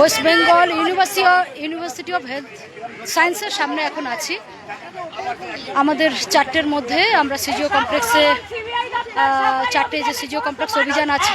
West Bengal university university of health সায়েন্সের সামনে এখন আছি। আমাদের চারটের মধ্যে আমরা সিজিও কমপ্লেক্সে চারটে যে সিজিও কমপ্লেক্স অভিযান আছে।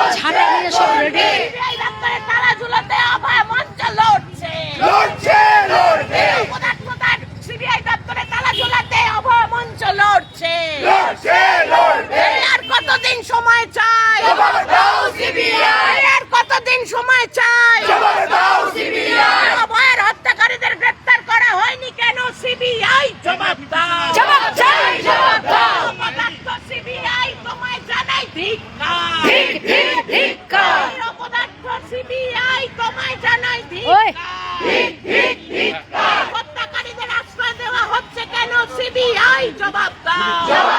加。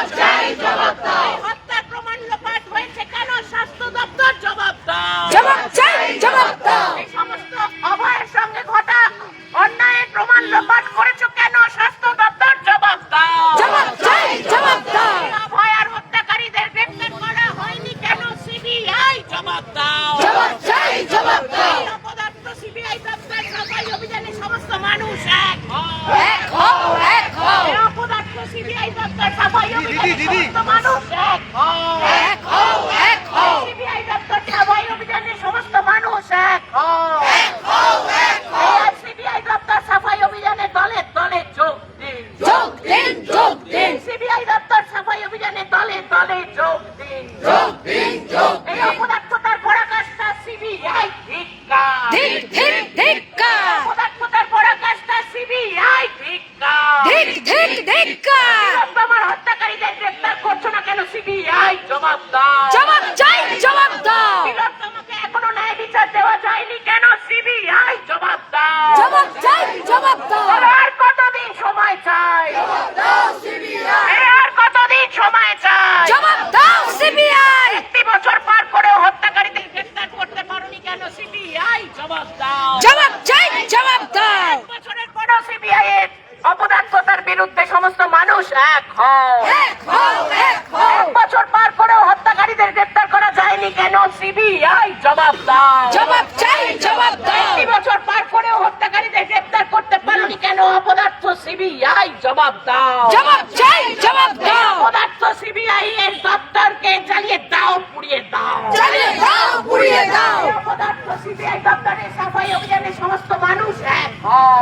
চালিয়ে দাও পুড়িয়ে দাও। চালিয়ে দাও পুড়িয়ে দাও। পদার্থ সিবিআই দপ্তরে সাফাই অভিযানে সমস্ত মানুষ এক। হ্যাঁ।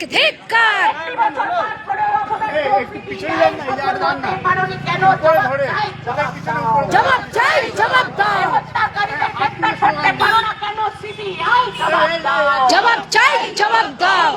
ধিক ধিক্কার জবাব চাই জবাব দাও জবাব চাই জবাব দাও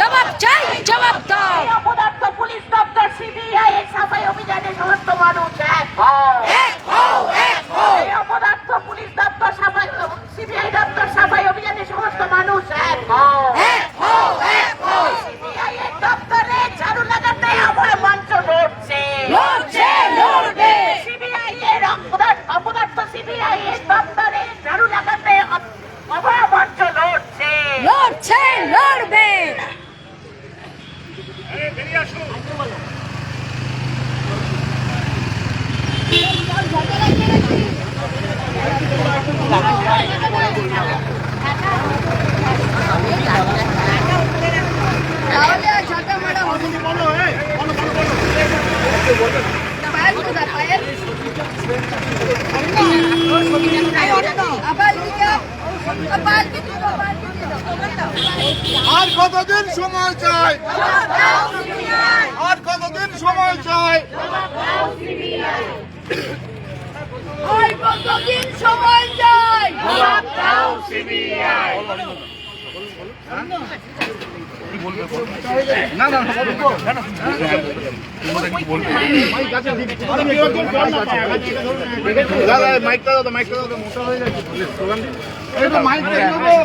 জবাব চাই জবাব দাও। অপদার্থ পুলিশ দপ্তর সিবিআই এর সাফাই অভিযানে সমস্ত মানুষ আর কতদিন সময় চাই? আর কতদিন সময় চাই? আর কতদিন সময় চাই? দাদা মাইকটা দাও মাইকটা দাও মোটা হয়ে যাচ্ছে। মাইক দিয়ে দেবো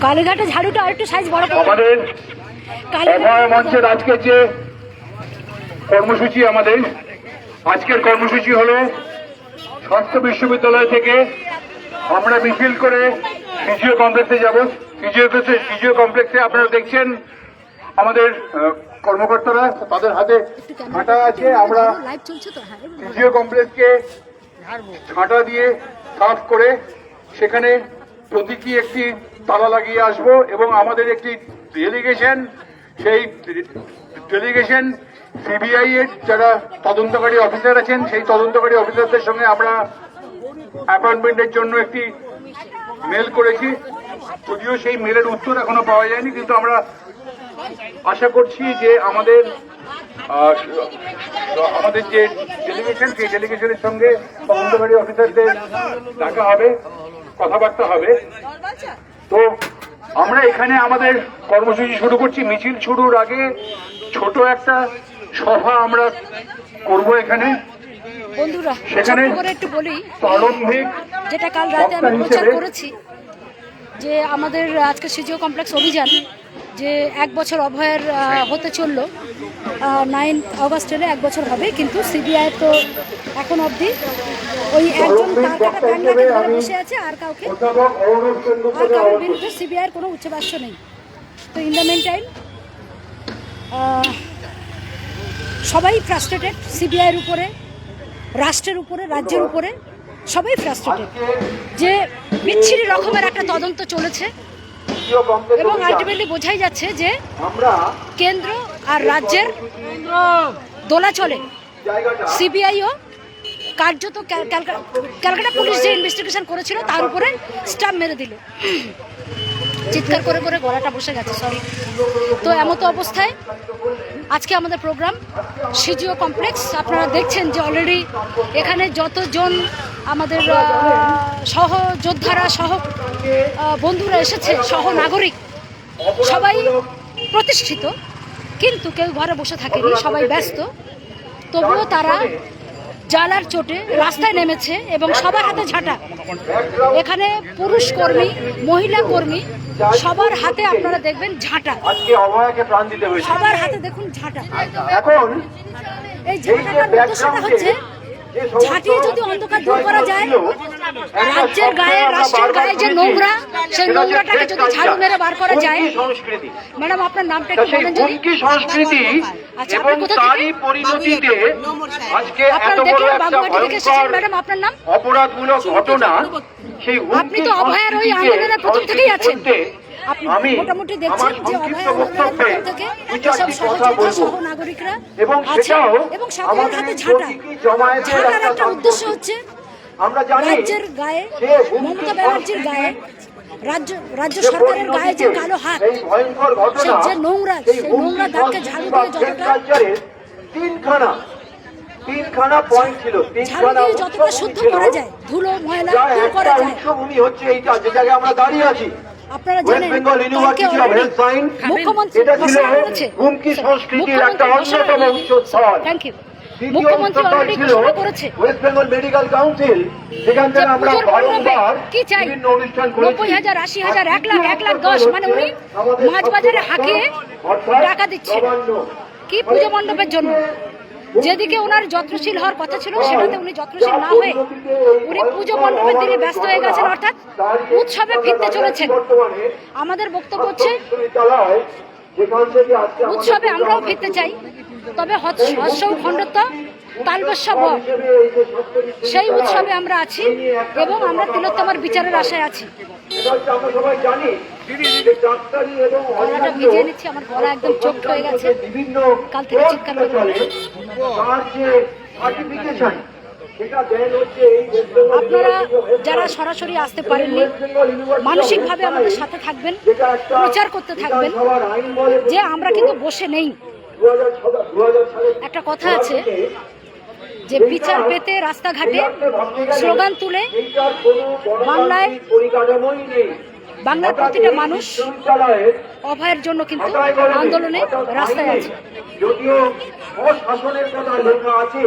কালীঘাটে ঝাড়ুটা আরেকটু সাইজ বড় আমাদের অভয় মঞ্চের আজকে যে কর্মসূচি আমাদের আজকের কর্মসূচি হলো স্বাস্থ্য বিশ্ববিদ্যালয় থেকে আমরা মিছিল করে ফিজিও কমপ্লেক্সে যাব। ফিজিও ফিজিও কমপ্লেক্সে আপনারা দেখছেন আমাদের কর্মকর্তারা তাদের হাতে হাঁটা আছে। আমরা চলছে হ্যাঁ ফিজিও কমপ্লেক্সকে ছাঁটা দিয়ে সাফ করে সেখানে প্রতীকী একটি তালা লাগিয়ে আসব এবং আমাদের একটি ডেলিগেশন সেই ডেলিগেশন সিবিআই এর যারা তদন্তকারী অফিসার আছেন, সেই তদন্তকারী অফিসারদের সঙ্গে আমরা অ্যাপয়েন্টমেন্টের জন্য একটি মেল করেছি। যদিও সেই মেলের উত্তর এখনও পাওয়া যায়নি, কিন্তু আমরা আশা করছি যে আমাদের আমাদের যে ডেলিগেশন সেই ডেলিগেশনের সঙ্গে তদন্তকারী অফিসারদের ডাকা হবে কথাবার্তা হবে। তো আমরা এখানে আমাদের কর্মসূচি শুরু করছি। মিছিল শুরুর আগে ছোট একটা সভা আমরা করব এখানে। বন্ধুরা সেখানে একটু বলি যেটা কাল রাতে আমি প্রচার করেছি যে আমাদের আজকে সিজিও কমপ্লেক্স অভিযান যে এক বছর অভয়ের হতে চলল। নাইন অগস্ট হলে এক বছর হবে কিন্তু সিবিআই তো এখন অবধি ওই একজন তার কাটা প্যান্ডাকে ধরে বসে আছে আর কাউকে আর কারোর বিরুদ্ধে সিবিআইয়ের কোনো উচ্চবাস্য নেই। তো ইন দ্য মেন টাইম সবাই ফ্রাস্ট্রেটেড সিবিআইয়ের উপরে রাষ্ট্রের উপরে রাজ্যের উপরে সবাই ফ্রাস্ট্রেটেড যে বিচ্ছিরি রকমের একটা তদন্ত চলেছে এবং আলটিমেটলি বোঝাই যাচ্ছে যে কেন্দ্র আর রাজ্যের দোলাচলে সিবিআইও কার্যত ক্যাল- ক্যালকা- ক্যালকাটা পুলিশ যে ইনভেস্টিগেশন করেছিল তার উপরে স্টাম্প মেরে দিল। চিৎকার করে করে গলাটা বসে গেছে সরি তো এমতো অবস্থায় আজকে আমাদের প্রোগ্রাম সিজিও কমপ্লেক্স আপনারা দেখছেন যে অলরেডি এখানে যতজন আমাদের আহ, সহ যোদ্ধারা সহ বন্ধুরা এসেছে সহ নাগরিক। সবাই প্রতিষ্ঠিত কিন্তু কেউ ঘরে বসে থাকেনি সবাই ব্যস্ত। তবুও তারা জ্বালার চোটে রাস্তায় নেমেছে এবং সবার হাতে ঝাঁটা। এখানে পুরুষ কর্মী মহিলা কর্মী সবার হাতে আপনারা দেখবেন ঝাঁটা। সবার হাতে দেখুন ঝাঁটা। এখন এই ঝাঁটাটার উদ্দেশ্যটা হচ্ছে ঝাঁটিয়ে যদি অন্ধকার দূর করা যায় রাজ্যের গায়ে রাষ্ট্রের গায়ে যে নোংরা সেই নোংরাটাকে যদি ঝাড়ু মেরে বার করা যায় ম্যাডাম আপনার নামটা একটু বলেন যদি? সংস্কৃতি আচ্ছা, আপনি কোথা থেকে? পরিণতিতে আজকে এত বড় একটা বাবুঘাটি থেকে এসেছেন ভয়ঙ্কর ম্যাডাম আপনার নাম? অপরাধমূলক ঘটনা সেই আপনি তো অভয়ার ওই আন্দোলনের প্রথম থেকেই আছেন। আপনি মোটামুটি দেখছেন যে অভয় আন্দোলনের থেকে দু সব চারটি কথা সহযোগিতা সহ নাগরিকরা এবং আছে সেটাও এবং সকলের হাতে এই ঝাঁটা ঝাঁটার একটা উদ্দেশ্য হচ্ছে আমরা জানি রাজ্যের গায়ে মমতা ব্যানার্জির গায়ে রাজ্য রাজ্য সরকারের গায়ে যে কালো হাত সেই যে নোংরা, সেই নোংরা দাগকে ঝাড়ু সংস্কৃতি দিয়ে যতটা- তিনখানা তিনখানা পয়েন্ট ছিল তিনখানা যতটা শুদ্ধ করা যায় ধুলো ময়লা দূর করা যায়? হচ্ছে এইটা যে জায়গায় আমরা দাঁড়িয়ে আছি। আপনারা জানেন মুখ্যমন্ত্রী ঘোষণা করেছে হুমকি সংস্কৃতির একটা মুখ্যমন্ত্রী ঘোষণা অন্যতম উৎসস্থল থ্যাংক ইউ মুখ্যমন্ত্রী অলরেডি ঘোষণা করেছে ওয়েস্ট বেঙ্গল মেডিকেল কাউন্সিল সেখান থেকে আমরা বারংবার কি চাই? নব্বই হাজার আশি হাজার এক লাখ এক লাখ দশ মানে উনি মাছ বাজারে হাঁকিয়ে টাকা দিচ্ছে। কি পুজো মণ্ডপের জন্য? যেদিকে ওনার যত্নশীল হওয়ার কথা ছিল, সেটাতে উনি যত্নশীল না হয়ে উনি পুজো মণ্ডপের দিকে ব্যস্ত হয়ে গেছেন, অর্থাৎ উৎসবে ফিরতে চলেছেন। আমাদের বক্তব্য হচ্ছে, উৎসবে আমরাও ফিরতে চাই, তবে হর্ষ খণ্ডত্ব তালবস্য ব। সেই উৎসবে আমরা আছি এবং আমরা তিলোত্তমার বিচারের আশায় আছি। গলাটা ভিজিয়ে নিচ্ছি আমার গলা একদম চোখট হয়ে গেছে। কাল থেকে চিৎকার করে। আপনারা যারা সরাসরি আসতে পারেননি মানসিকভাবে আমাদের সাথে থাকবেন প্রচার করতে থাকবেন যে আমরা কিন্তু বসে নেই। 2007 2000 সালে একটা কথা আছে যে বিচার পেতে রাস্তাঘাটে স্লোগান তুলে বাংলায় বাংলার প্রতিটা মানুষ বিশ্ববিদ্যালয়ের অভয়ের জন্য কিন্তু আন্দোলনে রাস্তায় আছে যদিও অশাসনের কথা লেখা আছে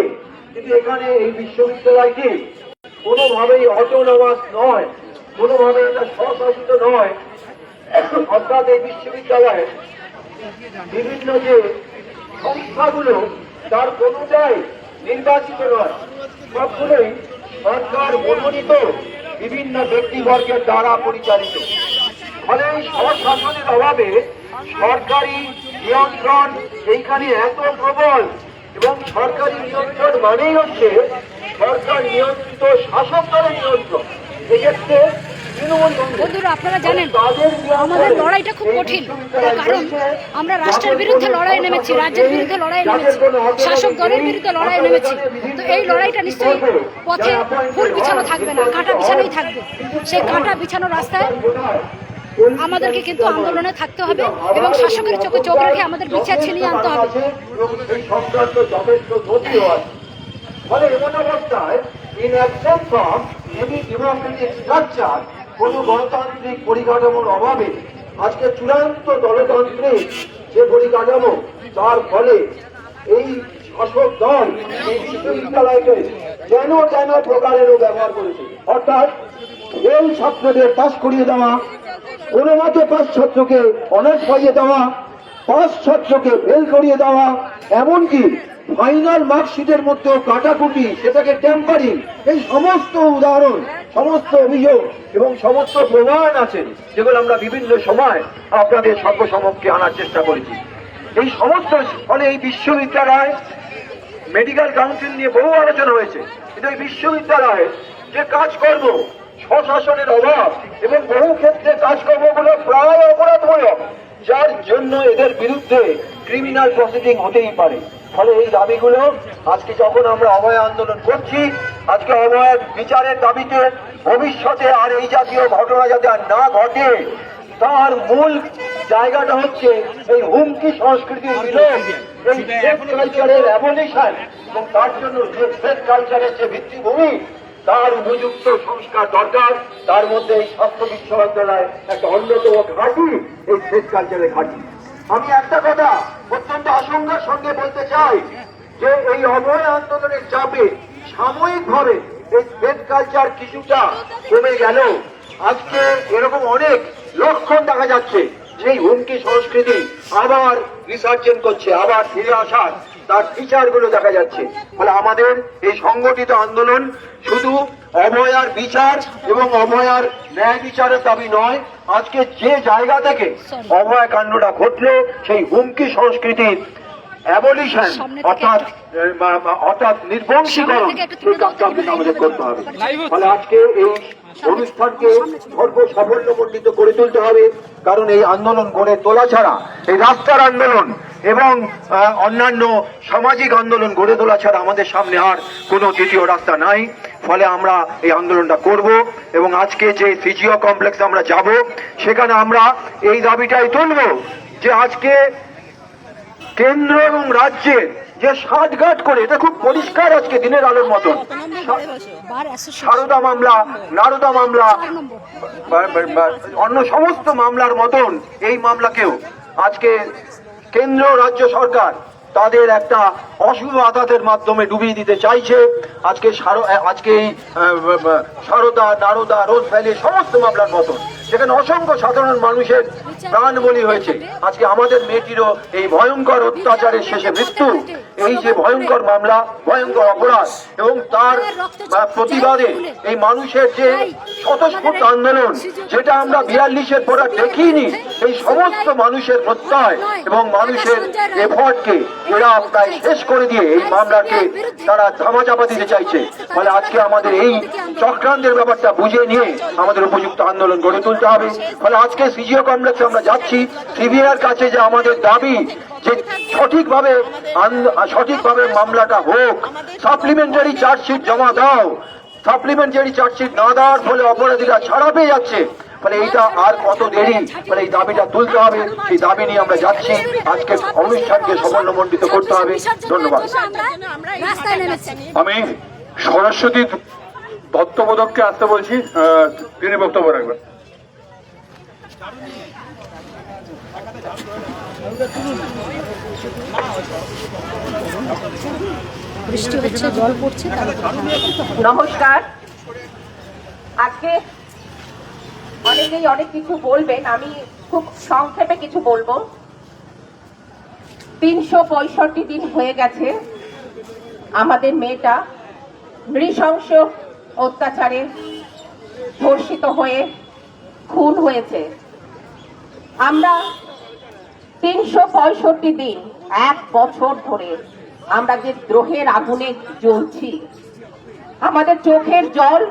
কিন্তু এখানে এই বিশ্ববিদ্যালয়টি কোনোভাবেই অটোনমাস নয় কোনোভাবেই এটা স্বশাসিত নয়। অর্থাৎ এই বিশ্ববিদ্যালয়ে বিভিন্ন যে সংস্থাগুলো তার কোনোটাই নির্বাচিত নয়। সবগুলোই সরকার মনোনীত। বিভিন্ন ব্যক্তিবর্গের দ্বারা পরিচালিত। ফলে স্বশাসনের অভাবে সরকারি নিয়ন্ত্রণ এইখানে এত প্রবল এবং সরকারি নিয়ন্ত্রণ মানেই হচ্ছে সরকার নিয়ন্ত্রিত শাসক দলের নিয়ন্ত্রণ। এক্ষেত্রে বন্ধুরা, আপনারা জানেন, আমাদের লড়াইটা খুব কঠিন। কারণ আমরা রাষ্ট্রের বিরুদ্ধে লড়াই নেমেছি, রাজ্যের বিরুদ্ধে লড়াই নেমেছি, শাসক দলের বিরুদ্ধে লড়াই নেমেছি। তো এই লড়াইটা নিশ্চয়ই পথে ফুল বিছানো থাকবে না, কাঁটা বিছানোই থাকবে। সেই কাঁটা বিছানো রাস্তায় আমাদেরকে কিন্তু আন্দোলনে থাকতে হবে এবং শাসকের চোখে চোখ রেখে আমাদের বিচার ছিনিয়ে আনতে হবে। ফলে এমন অবস্থায় in absence of any democratic structure কোনো গণতান্ত্রিক পরিকাঠামোর অভাবে আজকে চূড়ান্ত গণতান্ত্রিক যে পরিকাঠামো, তার ফলে এই শাসক দল, এই বিশ্ববিদ্যালয়কে যেন যেন প্রকারেরও ব্যবহার করেছে। অর্থাৎ এই ছাত্রদের পাশ করিয়ে দেওয়া, কোনো মতে পাঁচ ছাত্রকে অনার্স পাইয়ে দেওয়া পাঁচ ছাত্রকে ফেল করিয়ে দেওয়া, এমনকি ফাইনাল মার্কশিটের মধ্যেও কাটাকুটি, সেটাকে টেম্পারিং এই সমস্ত উদাহরণ, সমস্ত অভিযোগ এবং সমস্ত প্রমাণ আছে, যেগুলো আমরা বিভিন্ন সময় আপনাদের সর্বসমক্ষে আনার চেষ্টা করেছি। এই সমস্ত ফলে এই বিশ্ববিদ্যালয় মেডিকেল কাউন্সিল নিয়ে বহু আলোচনা হয়েছে। কিন্তু এই বিশ্ববিদ্যালয়ে যে কাজকর্ম, স্বশাসনের অভাব এবং বহু ক্ষেত্রে কাজকর্মগুলো প্রায় অপরাধমূলক। যার জন্য এদের বিরুদ্ধে ক্রিমিনাল প্রসিডিং হতেই পারে। ফলে এই দাবিগুলো আজকে যখন আমরা অভয় আন্দোলন করছি, আজকে অভয়ের বিচারের দাবিতে ভবিষ্যতে আর এই জাতীয় ঘটনা যাতে আর না ঘটে, তার মূল জায়গাটা হচ্ছে এই হুমকি সংস্কৃতির বিলোপ এই এবং তার জন্য যে কালচারের যে ভিত্তিভূমি তার উপযুক্ত সংস্কার দরকার। তার মধ্যে এই স্বাস্থ্য বিশ্ববিদ্যালয় একটা অন্যতম ঘাঁটি, এই ফেক কালচারের ঘাঁটি। আমি একটা কথা অত্যন্ত আশঙ্কার সঙ্গে বলতে চাই যে এই অভয় আন্দোলনের চাপে সাময়িকভাবে এই ফেক কালচার কিছুটা কমে গেল। আজকে এরকম অনেক লক্ষণ দেখা যাচ্ছে। সেই হুমকি সংস্কৃতি আবার বিসর্জন করছে, আবার ফিরে আসার তার বিচারগুলো দেখা যাচ্ছে। ফলে আমাদের এই সংগঠিত আন্দোলন শুধু অভয়ার বিচার এবং অভয়ার ন্যায় বিচারের দাবি নয় আজকে যে জায়গা থেকে অভয় কাণ্ডটা ঘটলো সেই হুমকি সংস্কৃতির অ্যাবলিশন অর্থাৎ অর্থাৎ নির্বংশীকরণ আমাদের করতে হবে। ফলে আজকে এই অনুষ্ঠানকে সর্ব সাফল্যমণ্ডিত করে তুলতে হবে, কারণ এই আন্দোলন গড়ে তোলা ছাড়া, এই রাস্তার আন্দোলন এবং অন্যান্য সামাজিক আন্দোলন গড়ে তোলা ছাড়া আমাদের সামনে আর কোনো দ্বিতীয় রাস্তা নাই। ফলে আমরা এই আন্দোলনটা করব এবং আজকে যে সিজিও কমপ্লেক্স আমরা যাব, সেখানে আমরা এই দাবিটাই তুলব যে আজকে কেন্দ্র এবং রাজ্যের যে ষাটঘাট করে, এটা খুব পরিষ্কার আজকে দিনের আলোর মতন সারদা মামলা, নারদা মামলা অন্য সমস্ত মামলার মতন এই মামলাকেও আজকে কেন্দ্র রাজ্য সরকার তাদের একটা অশুভ আঘাতের মাধ্যমে ডুবিয়ে দিতে চাইছে। আজকে আজকে এই সারদা, নারদা, রোজ ভ্যালি সমস্ত মামলার মতন। যেখানে অসংখ্য সাধারণ মানুষের প্রাণ বলি হয়েছে। আজকে আমাদের মেয়েটিরও এই ভয়ঙ্কর অত্যাচারের শেষে মৃত্যু। এই যে ভয়ঙ্কর মামলা, ভয়ঙ্কর অপরাধ এবং তার প্রতিবাদে এই মানুষের যে স্বতঃস্ফূর্ত আন্দোলন, যেটা আমরা বিয়াল্লিশের পর দেখিনি, এই সমস্ত মানুষের প্রত্যয় এবং মানুষের এফর্টকে এরা প্রায় শেষ করে দিয়ে এই মামলাকে তারা ধামাচাপা দিতে চাইছে। ফলে আজকে আমাদের এই চক্রান্তের ব্যাপারটা বুঝে নিয়ে আমাদের উপযুক্ত আন্দোলন গড়ে তুলতে করতে হবে। ফলে আজকে সিজিও কমপ্লেক্সে আমরা যাচ্ছি। সিবিআইয়ের কাছে যে আমাদের দাবি, যে সঠিকভাবে সঠিকভাবে মামলাটা হোক, সাপ্লিমেন্টারি চার্জশিট জমা দাও। সাপ্লিমেন্টারি চার্জশিট না দেওয়ার ফলে অপরাধীরা ছাড়া পেয়ে যাচ্ছে। ফলে এইটা আর কত দেরি? ফলে এই দাবিটা তুলতে হবে। সেই দাবি নিয়ে আমরা যাচ্ছি। আজকে অনুষ্ঠানকে সমন্বমণ্ডিত করতে হবে। ধন্যবাদ। আমি সরস্বতী তত্ত্ববোধককে আসতে বলছি। তিনি বক্তব্য রাখবেন। বৃষ্টি হচ্ছে, জল পড়ছে নমস্কার। আজকে অনেকেই অনেক কিছু বলবেন, আমি খুব সংক্ষেপে কিছু বলব। তিনশো পঁয়ষট্টি দিন হয়ে গেছে আমাদের মেয়েটা নৃশংস অত্যাচারে ধর্ষিত হয়ে খুন হয়েছে। আমরা তিনশো পঁয়ষট্টি দিন, এক বছর ধরে আমরা যে দ্রোহের আগুনে জ্বলছি, আমাদের চোখের জল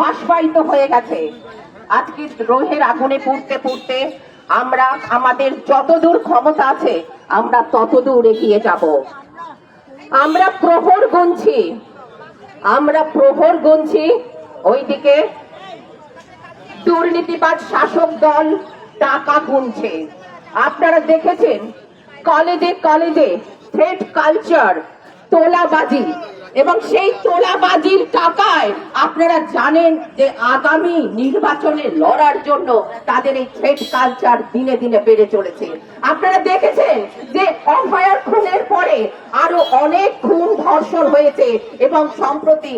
বাষ্পায়িত হয়ে গেছে। আজকে দ্রোহের আগুনে পুড়তে পুড়তে আমরা, আমাদের যতদূর ক্ষমতা আছে, আমরা ততদূর এগিয়ে যাব। আমরা প্রহর গুনছি, আমরা প্রহর গুনছি। ওইদিকে দুর্নীতিবাদ শাসক দল টাকা গুনছে। আপনারা দেখেছেন? কলেজে কলেজে থ্রেড কালচার তোলাবাজি। এবং সেই তোলাবাজির টাকায় আপনারা জানেন যে আগামী নির্বাচনে লড়ার জন্য তাদের এই থ্রেড কালচার দিনে দিনে বেড়ে চলেছে। আপনারা দেখেছেন যে অভয়ার খুনের পরে আরও অনেক খুন ধর্ষণ হয়েছে এবং সম্প্রতি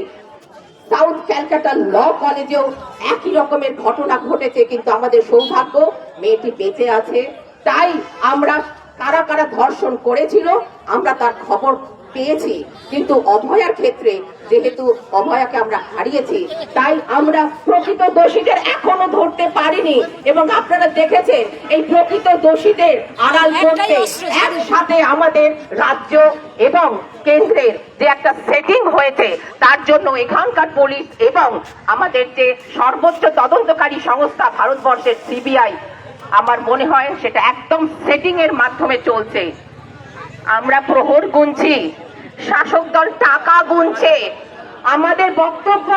সাউথ ক্যালকাটা ল কলেজেও একই রকমের ঘটনা ঘটেছে, কিন্তু আমাদের সৌভাগ্য মেয়েটি বেঁচে আছে। তাই আমরা কারা কারা ধর্ষণ করেছিল, আমরা তার খবর পেয়েছি। কিন্তু অভয়ার ক্ষেত্রে যেহেতু অভয়াকে আমরা হারিয়েছি তাই আমরা প্রকৃত দোষীদের এখনও ধরতে পারিনি। এবং আপনারা দেখেছেন এই প্রকৃত দোষীদের আড়াল করতে। একসাথে আমাদের রাজ্য এবং কেন্দ্রের যে একটা সেটিং হয়েছে তার জন্য এখানকার পুলিশ এবং আমাদের যে সর্বোচ্চ তদন্তকারী সংস্থা ভারতবর্ষের সিবিআই আমার মনে হয় সেটা একদম সেটিং এর মাধ্যমে চলছে। আমরা প্রহর গুনছি। শাসক দল টাকা গুনছে। আমাদের বক্তব্য,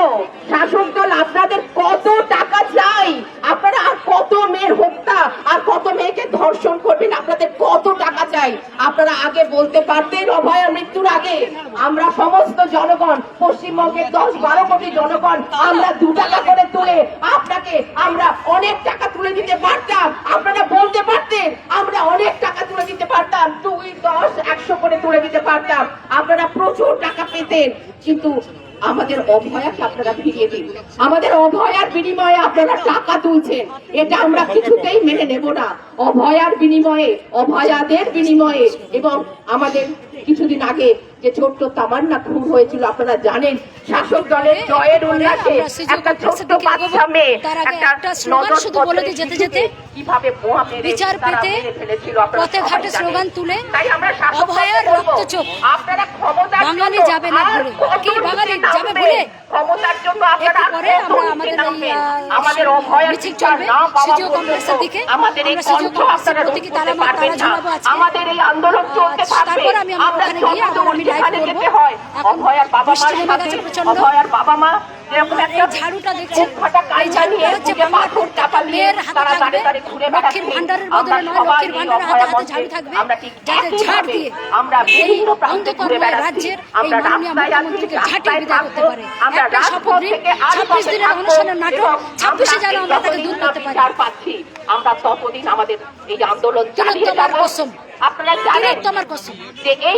শাসক দল আপনাদের কত টাকা চাই? আপনারা আর কত মেয়ের হত্যা, আর কত মেয়েকে ধর্ষণ করবেন? আপনাদের কত টাকা চাই? আপনারা আগে বলতে পারতেন অভয়া মৃত্যুর আগে, আমরা সমস্ত জনগণ, পশ্চিমবঙ্গের দশ বারো কোটি জনগণ, আমরা দু টাকা করে তুলে আপনাকে আমরা অনেক টাকা তুলে দিতে পারতাম। আপনারা বলতে পারতেন, আমরা অনেক টাকা তুলে দিতে পারতাম, দুই দশ একশো করে তুলে দিতে পারতাম। আপনারা প্রচুর টাকা পেতেন, কিন্তু আমাদের অভয়াকে আপনারা ফিরিয়ে দিন। আমাদের অভয়ার বিনিময়ে আপনারা টাকা তুলছেন। এটা আমরা কিছুতেই মেনে নেব না। অভয়ার বিনিময়ে, অভয়াদের বিনিময়ে এবং আমাদের কিছুদিন আগে যে ছোট্ট তামান্না খুন হয়েছিল আপনারা জানেন শাসক দলের জয়ের উল্লাসে একটা ছোট্ট বাচ্চা মেয়ে তার আগে একটা স্লোগান শুধু বলে যেতে যেতে কীভাবে বোমা মেরে বিচার পেতে পথে ঘাটে স্লোগান তুলে তাই আমরা অভয়ার বলব, রক্তচোখ আপনারা ক্ষমতার বাঙালি যাবে না ভুলে। কি বাঙালি যাবে? ভুলে? ক্ষমতার জন্য আপনারা পরে আমরা আমাদের এই, আমাদের অভয়ার মিছিল চলবে সিজিও কমপ্লেক্সের দিকে। আমাদের এই আমরা সিজিও কমপ্লেক্সের আপনারা করতে পারবেন না। ঝুলাবো আজকে। আমাদের এই আন্দোলন চলতে থাকবে তারপর আমি আমার ওখানে গিয়ে আবার যতদূর করব। এখন বৃষ্টি নেমে গেছে প্রচণ্ড। এই ঝাড়ুটা দেখছেন এই ঝাড়ুটা হচ্ছে মেয়ের হাতে থাকবে। লক্ষ্মীর ভাণ্ডারের আমরা বদলে নয়, লক্ষ্মীর ভাণ্ডারের হাতে হাতে ঝাড়ু থাকবে। যাতে ঝাড় দিয়ে এই বিভিন্ন প্রান্তে অন্ধকারময় ঘুরে বেড়াচ্ছি রাজ্যের এই মাননীয় মুখ্যমন্ত্রীকে ঝাঁটিয়ে বিদায় করতে পারে। আমরা শপথ রাজপথ নিন, থেকে আর 26 দিনের থাকব নাটক, এবং 26 যেন আমরা তাকে দূর করতে পারি। আমরা ততদিন আমাদের এই আন্দোলন চালিয়ে আপনারা জানেন তিলোত্তমার কসম। যে এই